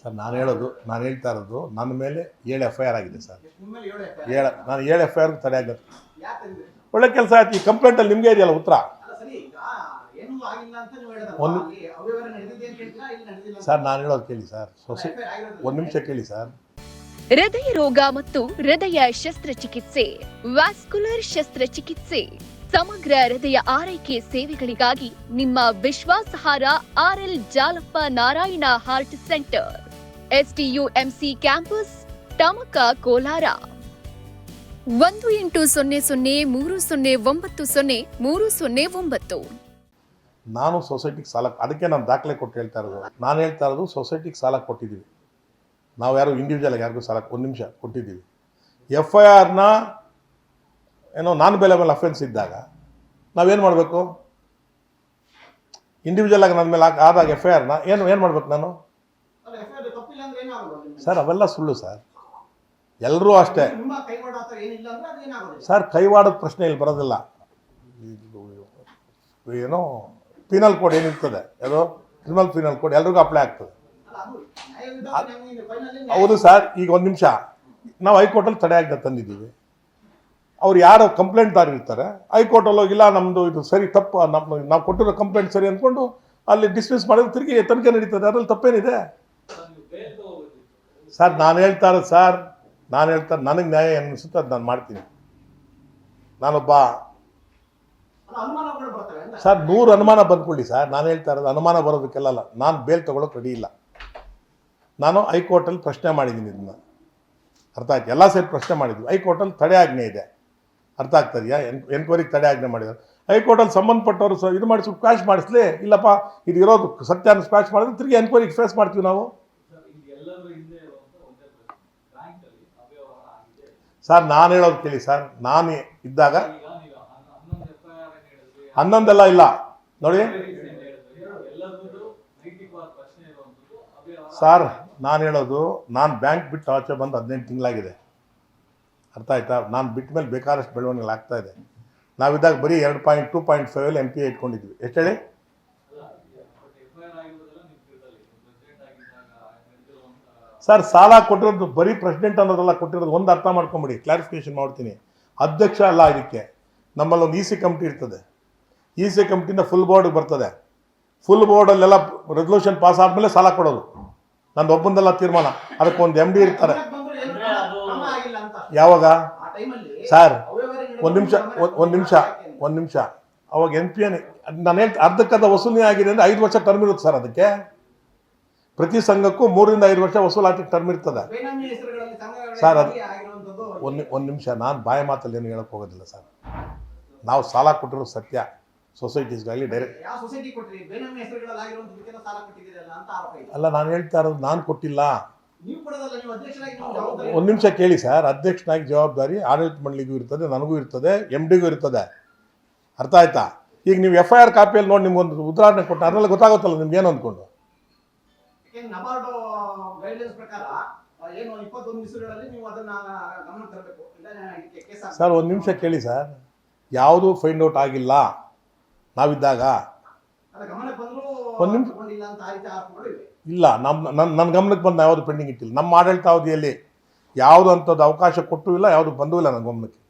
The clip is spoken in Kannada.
ಸರ್ ನಾನು ಹೇಳೋದು ನಾನು ಹೇಳ್ತಾ ಇರೋದು ನನ್ನ ಮೇಲೆ ಏಳು ಎಫ್ ಐ ಆರ್ ಆಗಿದೆ ಸರ್. ನಿಮ್ಮ ಮೇಲೆ ಏಳು ಏಳು ನಾನು ಏಳು ಎಫ್ ಐ ಆರ್ ತಡೆ ಆಗುತ್ತೆ ಒಳ್ಳೆ ಕೆಲಸ ಆಯ್ತು ಈ ಕಂಪ್ಲೇಂಟ್ ಅಲ್ಲಿ ನಿಮಗೆ ಇದೆಯಲ್ಲ ಉತ್ತರ? ಅಲ್ಲ ಸರಿ ಈಗ ಆಗಿಲ್ಲ ಅಂತ ನೀವು ಹೇಳಿದ್ರೆ ಒಂದು- ಅಲ್ಲಿ ಅಂತ ಹೇಳ್ತೀರಾ ಇಲ್ಲಿ ನಡೆದಿಲ್ಲ ಸರ್ ನಾನು ಹೇಳೋದು ಕೇಳಿ ಸರ್. ಸೊಸೆ ಒಂದು ನಿಮಿಷ ಕೇಳಿ ಸರ್. ಹೃದಯ ರೋಗ ಮತ್ತು ಹೃದಯ ಶಸ್ತ್ರಚಿಕಿತ್ಸೆ ವ್ಯಾಸ್ಕುಲರ್ ಶಸ್ತ್ರಚಿಕಿತ್ಸೆ. ಸಮಗ್ರ ಹೃದಯ ಆರೈಕೆ ಸೇವೆಗಳಿಗಾಗಿ ನಿಮ್ಮ ವಿಶ್ವಾಸಾರ್ಹ RL Jalappa Narayana heart centre. STUMC campus, Tamaka Kolar. ಒಂದು ಎಂಟು ಸೊನ್ನೆ ಸೊನ್ನೆ ಮೂರು ಸೊನ್ನೆ ಒಂಬತ್ತು ಸೊನ್ನೆ ಮೂರು ಸೊನ್ನೆ ಒಂಬತ್ತು. ನಾನು ಸೊಸೈಟಿಗೆ ಸಾಲ, ಅದಕ್ಕೆ ನಾನು ದಾಖಲೆ ಕೊಟ್ಟು ಹೇಳ್ತಾ ಇರೋದು. ನಾನು ಹೇಳ್ತಾ ಇರೋದು ಸೊಸೈಟಿಗೆ ಸಾಲ ಕೊಟ್ಟಿದ್ದೀವಿ. ನಾವು ಯಾರು ಇಂಡಿವಿಜುವಲ್ ಯಾರಿಗೂ ಸಾಲ, ಒಂದು ನಿಮಿಷ ಕೊಟ್ಟಿದ್ದೀವಿ. ಎಫ್ ಐ ಆರ್ನ ಏನೋ ನಾನ್ ಮೇಲೆ ಅಫೆನ್ಸ್ ಇದ್ದಾಗ ನಾವೇನು ಮಾಡಬೇಕು? ಇಂಡಿವಿಜುವಲ್ ಆಗಿ ನನ್ನ ಮೇಲೆ ಆದಾಗ ಎಫ್ ಐ ಆರ್ನ ಏನು ಏನು ಮಾಡ್ಬೇಕು ನಾನು? ಸರ್ ಅವೆಲ್ಲ ಸುಳ್ಳು ಸರ್ ಎಲ್ಲರೂ ಅಷ್ಟೇ. ಸರ್ ಕೈವಾಡದ ಪ್ರಶ್ನೆ ಇಲ್ಲಿ ಬರೋದಿಲ್ಲ. ಏನೋ ಪೀನಲ್ ಕೋಡ್ ಏನಿರ್ತದೆ? ಯಾವುದೋ ಕ್ರಿಮಿನಲ್ ಪೀನಲ್ ಕೋಡ್ ಎಲ್ರಿಗೂ ಅಪ್ಲೈ ಆಗ್ತದೆ. ಹೌದು ಸರ್ ಈಗ ಒಂದು ನಿಮಿಷ. ನಾವು ಹೈಕೋರ್ಟಲ್ಲಿ ತಡೆ ಆಗದೆ ತಂದಿದ್ದೀವಿ. ಅವ್ರು ಯಾರು ಕಂಪ್ಲೇಂಟ್ದಾರ ಇರ್ತಾರೆ. ಹೈಕೋರ್ಟಲ್ಲಿ ಹೋಗಿಲ್ಲ ನಮ್ಮದು ಇದು ಸರಿ, ತಪ್ಪು ನಮ್ಮ ನಾವು ಕೊಟ್ಟಿರೋ ಕಂಪ್ಲೇಂಟ್ ಸರಿ ಅಂದ್ಕೊಂಡು ಅಲ್ಲಿ ಡಿಸ್ಮಿಸ್ ಮಾಡಿದ್ರೆ ತಿರುಗಿ ತನಿಖೆ ನಡೀತದೆ. ಅದರಲ್ಲಿ ತಪ್ಪೇನಿದೆ? ಸರ್ ನಾನು ಹೇಳ್ತಾ ಇರೋದು ಸರ್ ನಾನು ಹೇಳ್ತಾ ನನಗೆ ನ್ಯಾಯ ಅನ್ನಿಸುತ್ತೆ ಅದು ನಾನು ಮಾಡ್ತೀನಿ. ನಾನೊಬ್ಬ ಸರ್ ನೂರು ಅನುಮಾನ ಬಂದ್ಕೊಳ್ಳಿ ಸರ್ ನಾನು ಹೇಳ್ತಾ ಇರೋದು, ಅನುಮಾನ ಬರೋದಕ್ಕೆಲ್ಲ ನಾನು ಬೇಲ್ ತೊಗೊಳಕ್ಕೆ ರೆಡಿ ಇಲ್ಲ. ನಾನು ಹೈಕೋರ್ಟಲ್ಲಿ ಪ್ರಶ್ನೆ ಮಾಡಿದ್ದೀನಿ ಇದನ್ನು ಅರ್ಥ ಆಯ್ತು? ಎಲ್ಲ ಸೇರಿ ಪ್ರಶ್ನೆ ಮಾಡಿದ್ವಿ. ಹೈಕೋರ್ಟಲ್ಲಿ ತಡೆ ಆಜ್ಞೆ ಇದೆ. ಅರ್ಥ ಆಗ್ತದೆಯಾ ಎನ್ ಎನ್ಕ್ವೈರಿಗೆ ತಡೆ ಆಜ್ಞೆ ಮಾಡಿದ್ದಾರೆ. ಹೈಕೋರ್ಟಲ್ಲಿ ಸಂಬಂಧಪಟ್ಟವರು ಇದು ಮಾಡಿಸಿ ಕ್ವಾಶ್ ಮಾಡಿಸ್ಲೇ? ಇಲ್ಲಪ್ಪ, ಇದು ಇರೋದು ಸತ್ಯನ ಸ್ಕ್ವಾಶ್ ಮಾಡಿದ್ರೆ ತಿರುಗಿ ಎನ್ಕ್ವೈರಿಗೆ ಫೇಸ್ ಮಾಡ್ತೀವಿ ನಾವು. ಸರ್, ನಾನು ಹೇಳೋದು ಕೇಳಿ ಸರ್. ನಾನು ಇದ್ದಾಗ ಹನ್ನೊಂದೆಲ್ಲ ಇಲ್ಲ. ನೋಡಿ. ಸರ್, ನಾನು ಹೇಳೋದು, ನಾನು ಬ್ಯಾಂಕ್ ಬಿಟ್ಟು ಆಚೆ ಬಂದು ಹದಿನೆಂಟು ತಿಂಗಳಾಗಿದೆ. ಅರ್ಥ ಆಯ್ತಾ? ನಾನು ಬಿಟ್ಟ ಮೇಲೆ ಬೇಕಾದಷ್ಟು ಬೆಳವಣಿಗೆ ಆಗ್ತಾ ಇದೆ. ನಾವಿದ್ದಾಗ ಬರೀ ಎರಡು ಪಾಯಿಂಟ್, ಟೂ ಪಾಯಿಂಟ್ ಫೈವಲ್ಲಿ ಎಂ ಪಿ ಇಟ್ಕೊಂಡಿದ್ವಿ. ಎಷ್ಟು ಹೇಳಿ? ಸರ್, ಸಾಲ ಕೊಟ್ಟಿರೋದು ಬರೀ ಪ್ರೆಸಿಡೆಂಟ್ ಅನ್ನೋದೆಲ್ಲ, ಕೊಟ್ಟಿರೋದು ಒಂದು ಅರ್ಥ ಮಾಡ್ಕೊಂಬಿಡಿ. ಕ್ಲಾರಿಫಿಕೇಶನ್ ಮಾಡ್ತೀನಿ. ಅಧ್ಯಕ್ಷ ಅಲ್ಲ ಇದಕ್ಕೆ. ನಮ್ಮಲ್ಲಿ ಒಂದು ಇ ಸಿ ಕಮಿಟಿ ಇರ್ತದೆ ಇ ಸಿ ಕಮಿಟಿಯಿಂದ ಫುಲ್ ಬೋರ್ಡ್ ಬರ್ತದೆ. ಫುಲ್ ಬೋರ್ಡಲ್ಲೆಲ್ಲ ರೆಸಲ್ಯೂಷನ್ ಪಾಸ್ ಆದಮೇಲೆ ಸಾಲ ಕೊಡೋದು. ನಂದು ಒಬ್ಬಂದೆಲ್ಲ ತೀರ್ಮಾನ. ಅದಕ್ಕೆ ಒಂದು ಎಂ ಡಿ ಇರ್ತಾರೆ ಯಾವಾಗ? ಸರ್ ಒಂದ್ ನಿಮಿಷ ಒಂದು ನಿಮಿಷ ಒಂದು ನಿಮಿಷ. ಅವಾಗ ಎನ್ ಪಿ ಎನ್ ನಾನು ಹೇಳ್ತಾ ಅರ್ಧಕ್ಕರ್ಧ ವಸೂಲಿ ಆಗಿದೆ ಅಂದರೆ ಐದು ವರ್ಷ ಟರ್ಮ್ ಇರುತ್ತೆ ಸರ್ ಅದಕ್ಕೆ. ಪ್ರತಿ ಸಂಘಕ್ಕೂ ಮೂರಿಂದ ಐದು ವರ್ಷ ವಸೂಲಾತಿ ಟರ್ಮ್ ಇರ್ತದೆ. ಸರ್, ಅದು- ಒಂದ್ ಒಂದು ನಿಮಿಷ ನಾನು ಬಾಯ ಮಾತಲ್ಲಿ ಏನು ಹೇಳಕ್ಕೆ ಹೋಗೋದಿಲ್ಲ ಸರ್. ನಾವು ಸಾಲ ಕೊಟ್ಟಿರೋ? ಸತ್ಯ ಸೊಸೈಟೀಸ್ಗಾಗಲಿ ಡೈರೆಕ್ಟ್ ಅಲ್ಲ ನಾನು ಹೇಳ್ತಾ ಇರೋದು ನಾನು ಕೊಟ್ಟಿಲ್ಲ. ಒಂದು ನಿಮಿಷ ಕೇಳಿ ಸರ್. ಅಧ್ಯಕ್ಷನಾಗಿ ಜವಾಬ್ದಾರಿ ಆಡಳಿತ ಮಂಡಳಿಗೂ ಇರ್ತದೆ ನನಗೂ ಇರ್ತದೆ ಎಂ ಡಿಗೂ ಇರ್ತದೆ. ಅರ್ಥ ಆಯ್ತಾ? ಈಗ ನೀವು ಎಫ್ ಐ ಆರ್ ಕಾಪಿಯಲ್ಲಿ ನೋಡಿ ನಿಮ್ಗೊಂದು ಉದಾಹರಣೆ ಕೊಟ್ಟು ಅದರಲ್ಲಿ ಗೊತ್ತಾಗುತ್ತಲ್ಲ ನಿಮ್ಗೆ ಏನು ಅಂದ್ಕೊಂಡು? ಸರ್ ಒಂದು ನಿಮಿಷ ಕೇಳಿ ಸರ್. ಯಾವುದೂ ಫೈಂಡ್ ಔಟ್ ಆಗಿಲ್ಲ ನಾವಿದ್ದಾಗ? ಒಂದ್ ನಿಮಿಷ. ಇಲ್ಲ ನಮ್ಮ ನನ್ನ ನನ್ನ ಗಮನಕ್ಕೆ ಬಂದು ಯಾವುದು ಪೆಂಡಿಂಗ್ ಇಟ್ಟಿಲ್ಲ ನಮ್ಮ ಆಡಳಿತಾವಧಿಯಲ್ಲಿ ಯಾವುದು ಅಂಥದ್ದು ಅವಕಾಶ ಕೊಟ್ಟೂ ಇಲ್ಲ, ಯಾವುದು ಬಂದೂ ಇಲ್ಲ ನನ್ನ ಗಮನಕ್ಕೆ